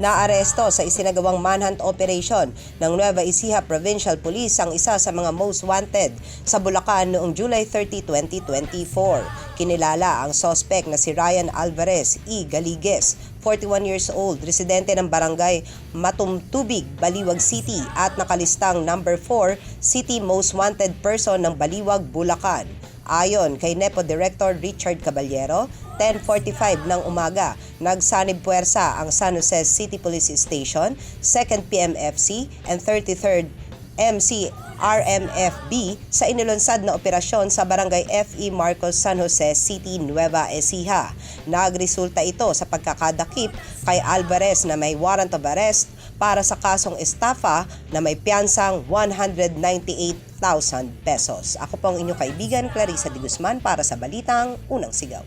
Naaresto sa isinagawang manhunt operation ng Nueva Ecija Provincial Police ang isa sa mga most wanted sa Bulacan noong July 30, 2024. Kinilala ang sospek na si Ryan Alvarez E. Galigues, 41 years old, residente ng barangay Matumtubig, Baliwag City at nakalistang number 4 City Most Wanted Person ng Baliwag, Bulacan. Ayon kay NEPO Director Richard Caballero, 10.45 ng umaga, nagsanib puwersa ang San Jose City Police Station, 2nd PMFC and 33rd MC RMFB sa inilunsad na operasyon sa Barangay FE Marcos San Jose City, Nueva Ecija. Nagresulta ito sa pagkakadakip kay Alvarez na may warrant of arrest para sa kasong estafa na may piyansang 198,000 pesos. Ako po ang inyong kaibigan, Clarissa de Guzman para sa Balitang Unang Sigaw.